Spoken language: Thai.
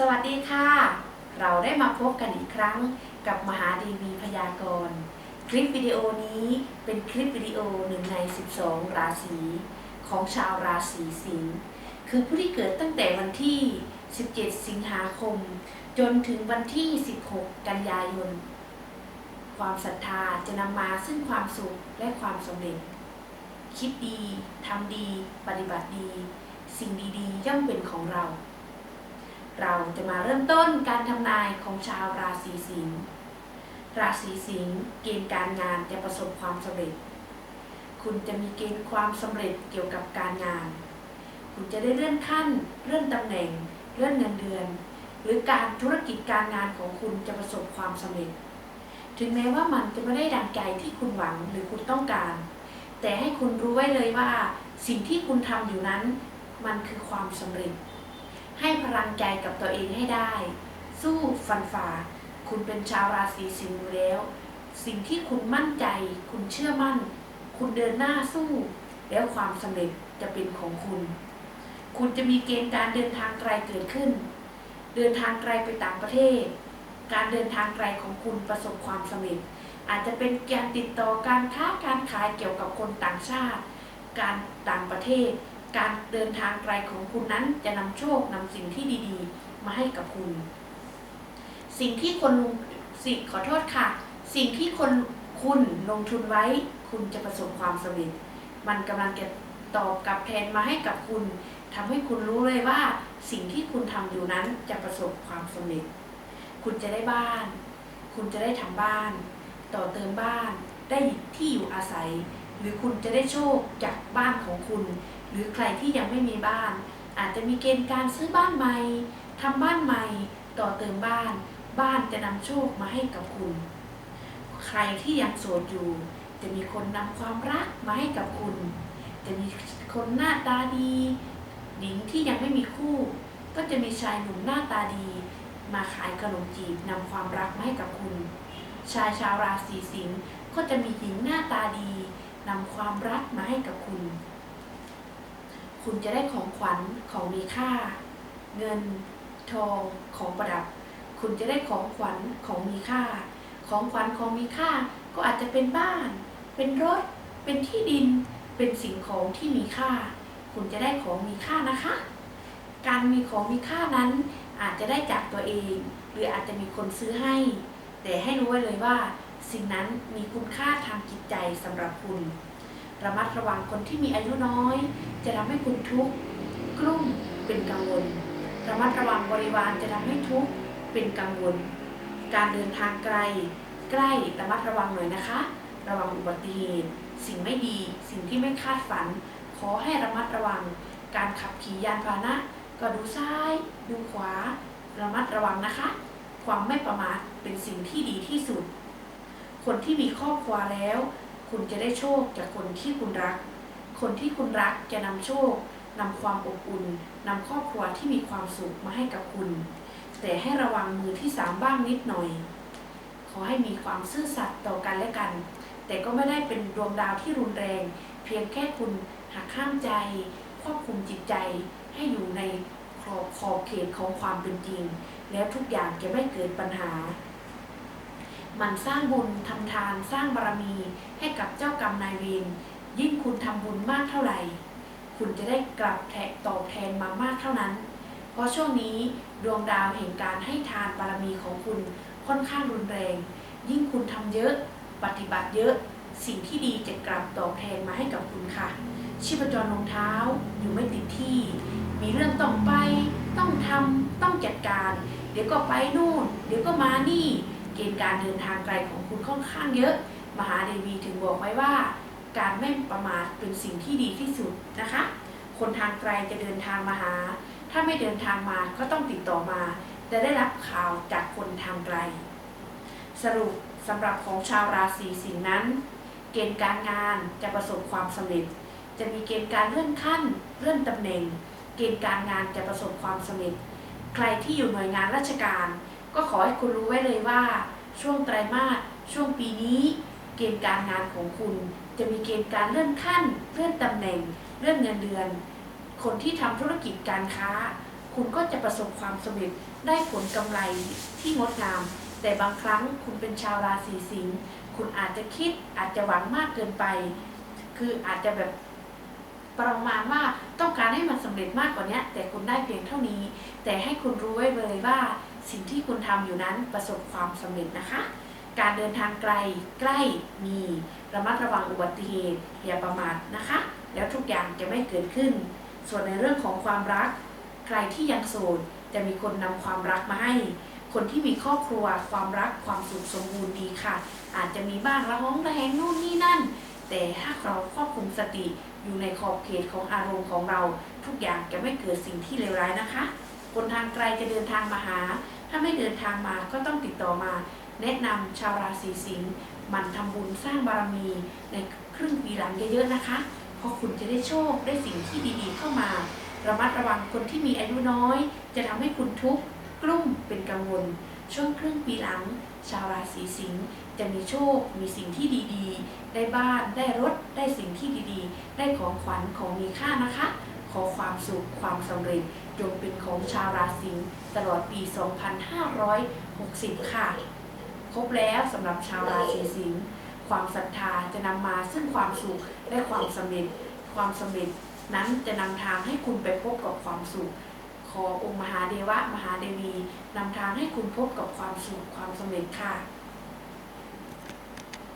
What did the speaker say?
สวัสดีค่ะ เราได้มาพบกันอีกครั้งกับมหาดีวีพยากรณ์ คลิปวิดีโอนี้เป็นคลิปวิดีโอหนึ่งใน 12 ราศีของชาวราศีสิงห์คือผู้ที่เกิดตั้งแต่วันที่ 17 สิงหาคม จนถึงวันที่ 16 กันยายน ความศรัทธาจะนำมาซึ่งความสุขและความสำเร็จ คิดดีทำดี ปฏิบัติดี สิ่งดีๆ ย่อมเป็นของเรา เราจะมาเริ่มต้นการทำนายของชาวราศีสิงห์ ราศีสิงห์เกณฑ์การงานจะประสบความสำเร็จ คุณจะมีเกณฑ์ความสำเร็จเกี่ยวกับการงาน คุณจะได้เลื่อนขั้น เลื่อนตำแหน่ง เลื่อนเงินเดือน หรือการธุรกิจการงานของคุณจะประสบความสำเร็จ ถึงแม้ว่ามันจะไม่ได้ดังใจที่คุณหวังหรือคุณต้องการ แต่ให้คุณรู้ไว้เลยว่า สิ่งที่คุณทำอยู่นั้น มันคือความสำเร็จ ให้พลังใจกับตัวเองให้ได้ สู้ฟันฝ่า คุณเป็นชาวราศีสิงห์อยู่แล้ว สิ่งที่คุณมั่นใจ คุณเชื่อมั่น คุณเดินหน้าสู้ แล้วความสำเร็จจะเป็นของคุณ คุณจะมีเกณฑ์การเดินทางไกลเกิดขึ้น เดินทางไกลไปต่างประเทศ การเดินทางไกลของคุณประสบความสำเร็จ อาจจะเป็นการติดต่อการค้าการขายเกี่ยวกับคนต่างชาติ การต่างประเทศ การเดินทางไกลของคุณนั้นจะนำโชคนำสิ่งที่ดีๆ มาให้กับคุณ สิ่งที่คนลงสิ่งขอโทษค่ะ สิ่งที่คนคุณลงทุนไว้ คุณจะประสบความสำเร็จ มันกำลังจะตอบกลับแทนมาให้กับคุณทำให้คุณรู้เลยว่าสิ่งที่คุณทำอยู่นั้นจะประสบความสำเร็จ คุณจะได้บ้าน คุณจะได้ทำบ้าน ต่อเติมบ้าน ได้ที่อยู่อาศัย หรือคุณจะได้โชคจากบ้านของคุณ หรือใครที่ยังไม่มีบ้าน อาจจะมีเกณฑ์การซื้อบ้านใหม่ทำบ้านใหม่ต่อเติมบ้าน บ้านจะนำโชคมาให้กับคุณ ใครที่ยังโสดอยู่ จะมีคนนำความรักมาให้กับคุณ จะมีคนหน้าตาดี หญิงที่ยังไม่มีคู่ ก็จะมีชายหนุ่มหน้าตาดี มาขายขนมจีบนำความรักมาให้กับคุณ ชายชาวราศีสิงห์ก็จะมีหญิงหน้าตาดี นำความรักมาให้กับคุณ คุณจะได้ของขวัญของมีค่า เงิน ทองของประดับ คุณจะได้ของขวัญของมีค่า ของขวัญของมีค่า ก็อาจจะเป็นบ้าน เป็นรถ เป็นที่ดิน เป็นสิ่งของที่มีค่า คุณจะได้ของมีค่านะคะ การมีของมีค่านั้นอาจจะได้จากตัวเอง หรืออาจจะมีคนซื้อให้ แต่ให้รู้ไว้เลยว่า สิ่งนั้นมีคุณค่าทางจิตใจสำหรับคุณ ระมัดระวังคนที่มีอายุน้อย จะทำให้คุณทุกข์กลุ้มเป็นกังวล ระมัดระวังบริวารจะทำให้ทุกข์เป็นกังวล การเดินทางไกล ใกล้ระมัดระวังหน่อยนะคะ ระวังอุบัติเหตุสิ่งไม่ดี สิ่งที่ไม่คาดฝัน ขอให้ระมัดระวัง การขับขี่ยานพาหนะ ก็ดูซ้าย ดูขวา ระมัดระวังนะคะ ความไม่ประมาทเป็นสิ่งที่ดีที่สุด คนที่มีครอบครัวแล้ว คุณจะได้โชคจากคนที่คุณรัก คนที่คุณรักจะนำโชคนำความอบอุ่นนำครอบครัวที่มีความสุขมาให้กับคุณ แต่ให้ระวังมือที่สามบ้างนิดหน่อย ขอให้มีความซื่อสัตย์ต่อกันและกัน แต่ก็ไม่ได้เป็นดวงดาวที่รุนแรง เพียงแค่คุณหักข้ามใจ ควบคุมจิตใจ ให้อยู่ในขอบขอบเขตของความเป็นจริง แล้วทุกอย่างจะไม่เกิดปัญหา มันสร้างบุญทำทานสร้างบารมีให้กับเจ้ากรรมนายเวรยิ่งคุณทำบุญมากเท่าไหร่ คุณจะได้กลับแทนตอบแทนมามากเท่านั้น เพราะช่วงนี้ดวงดาวแห่งการให้ทานบารมีของคุณค่อนข้างรุนแรง ยิ่งคุณทำเยอะ ปฏิบัติเยอะ สิ่งที่ดีจะกลับตอบแทนมาให้กับคุณค่ะ ชีพจรรองเท้าอยู่ไม่ติดที่ มีเรื่องต้องไป ต้องทำต้องจัดการ เดี๋ยวก็ไปนู่น เดี๋ยวก็มานี่ เกณฑ์การเดินทางไกลของคุณค่อนข้างเยอะ มหาเดวีถึงบอกไว้ว่า การไม่ประมาทเป็นสิ่งที่ดีที่สุดนะคะ คนทางไกลจะเดินทางมาหา ถ้าไม่เดินทางมาก็ต้องติดต่อมา จะได้รับข่าวจากคนทางไกล สรุปสำหรับของชาวราศีสิงห์นั้น เกณฑ์การงานจะประสบความสำเร็จ จะมีเกณฑ์การเลื่อนขั้นเลื่อนตำแหน่ง เกณฑ์การงานจะประสบความสำเร็จ ใครที่อยู่หน่วยงานราชการ ก็ขอให้คุณรู้ไว้เลยว่า ช่วงไตรมาสช่วงปีนี้ เกณฑ์การงานของคุณ จะมีเกณฑ์การเลื่อนขั้น เลื่อนตำแหน่ง เลื่อนเงินเดือน คนที่ทำธุรกิจการค้า คุณก็จะประสบความสำเร็จได้ผลกำไรที่งดงาม แต่บางครั้งคุณเป็นชาวราศีสิงห์คุณอาจจะคิดอาจจะหวังมากเกินไป คืออาจจะแบบประมาณว่าต้องการให้มันสำเร็จมากกว่านี้แต่คุณได้เพียงเท่านี้ แต่ให้คุณรู้ไว้เลยว่า สิ่งที่คุณทำอยู่นั้นประสบความสำเร็จนะคะ การเดินทางไกลใกล้มีระมัดระวังอุบัติเหตุอย่าประมาทนะคะ แล้วทุกอย่างจะไม่เกิดขึ้น ส่วนในเรื่องของความรัก ใครที่ยังโสดจะมีคนนำความรักมาให้ คนที่มีครอบครัวความรักความสุขสมบูรณ์ดีค่ะ อาจจะมีบ้างระห้องระแหงนู่นนี่นั่น แต่ถ้าเราควบคุมสติอยู่ในขอบเขตของอารมณ์ของเรา ทุกอย่างจะไม่เกิดสิ่งที่เลวร้ายนะคะ คนทางไกลจะเดินทางมาหา ถ้าไม่เดินทางมาก็ต้องติดต่อมา แนะนำชาวราศีสิงห์หมันทำบุญสร้างบารมีในครึ่งปีหลังเยอะๆนะคะ เพราะคุณจะได้โชคได้สิ่งที่ดีๆเข้ามา ระมัดระวังคนที่มีอายุน้อย จะทำให้คุณทุกข์กลุ้มเป็นกังวล ช่วงครึ่งปีหลัง ชาวราศีสิงห์จะมีโชค มีสิ่งที่ดีๆ ได้บ้าน ได้รถ ได้สิ่งที่ดีๆ ได้ของขวัญของมีค่านะคะ อความสุขความสำเร็จจงเป็นของชาวราศีตลอดปี 2560 ค่ะ ครบแล้วสำหรับชาวราศีสิงห์ความศรัทธาจะนำมาซึ่งความสุขและความสำเร็จ ความสำเร็จนั้นจะนำทางให้คุณไปพบกับความสุข ขอองค์มหาเดวะมหาเดวีนำทางให้คุณพบกับความสุขความสำเร็จค่ะ